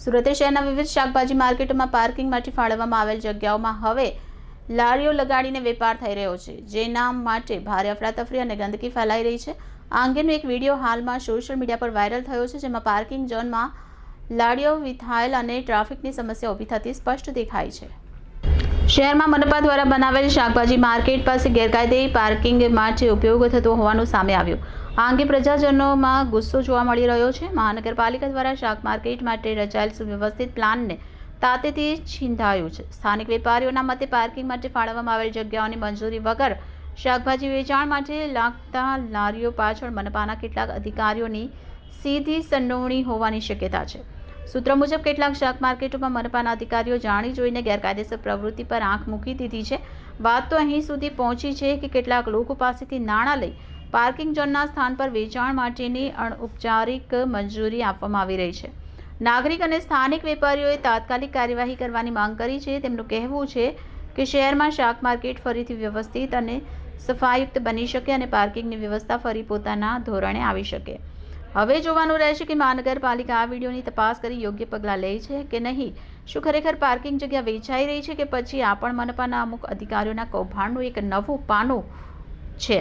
સુરત શહેરના વિવિધ શાકભાજી માર્કેટોમાં પાર્કિંગ માટે ફાળવવામાં આવેલ જગ્યાઓમાં હવે લારીઓ લગાડીને વેપાર થઈ રહ્યો છે જેના માટે ભારે અફરાતફરી અને ગંદકી ફેલાઈ રહી છે. આ અંગેનો એક વીડિયો હાલમાં સોશિયલ મીડિયા પર વાયરલ થયો છે, જેમાં પાર્કિંગ ઝોનમાં લારીઓ વિથાયેલ અને ટ્રાફિકની સમસ્યા ઊભી થતી સ્પષ્ટ દેખાય છે. શહેરમાં મનપા દ્વારા બનાવેલ શાકભાજી માર્કેટ પાસે ગેરકાયદે પાર્કિંગ માટે ઉપયોગ થતો હોવાનું સામે આવ્યું. આ અંગે પ્રજાજનોમાં ગુસ્સો જોવા મળી રહ્યો છે. મહાનગરપાલિકા દ્વારા શાક માર્કેટ માટે રચાયેલ સુવ્યવસ્થિત પ્લાનને તાતેથી છીંધાયું છે. સ્થાનિક વેપારીઓના મતે પાર્કિંગ માટે ફાળવવામાં આવેલ જગ્યાઓની મંજૂરી વગર શાકભાજી વેચાણ માટે લાગતા લારીઓ પાછળ મનપાના કેટલાક અધિકારીઓની સીધી સંડોવણી હોવાની શક્યતા છે. સૂત્ર મુજબ કેટલાક શાક માર્કેટોમાં મનપાના અધિકારીઓ જાણી જોઈને ગેરકાયદેસર પ્રવૃત્તિ પર આંખ મૂકી દીધી છે. વાત તો અહીં સુધી પહોંચી છે કે કેટલાક લોકો પાસેથી નાણાં લઈ પાર્કિંગ ઝોનના સ્થાન પર વેચાણ માટેની અનૌપચારિક મંજૂરી આપવામાં આવી રહી છે. નાગરિક અને સ્થાનિક વેપારીઓએ તાત્કાલિક કાર્યવાહી કરવાની માંગ કરી છે. તેમનું કહેવું છે કે શહેરમાં શાક માર્કેટ ફરીથી વ્યવસ્થિત અને સફાયુક્ત બની શકે અને પાર્કિંગની વ્યવસ્થા ફરી પોતાના ધોરણે આવી શકે. હવે જોવાનું રહેશે કે મહાનગરપાલિકા આ વિડીયોની તપાસ કરી યોગ્ય પગલાં લે છે કે નહીં. શું ખરેખર પાર્કિંગ જગ્યા વેચાઈ રહી છે કે પછી આ પણ મનપાના અમુક અધિકારીઓના કૌભાંડનું એક નવું પાનું છે?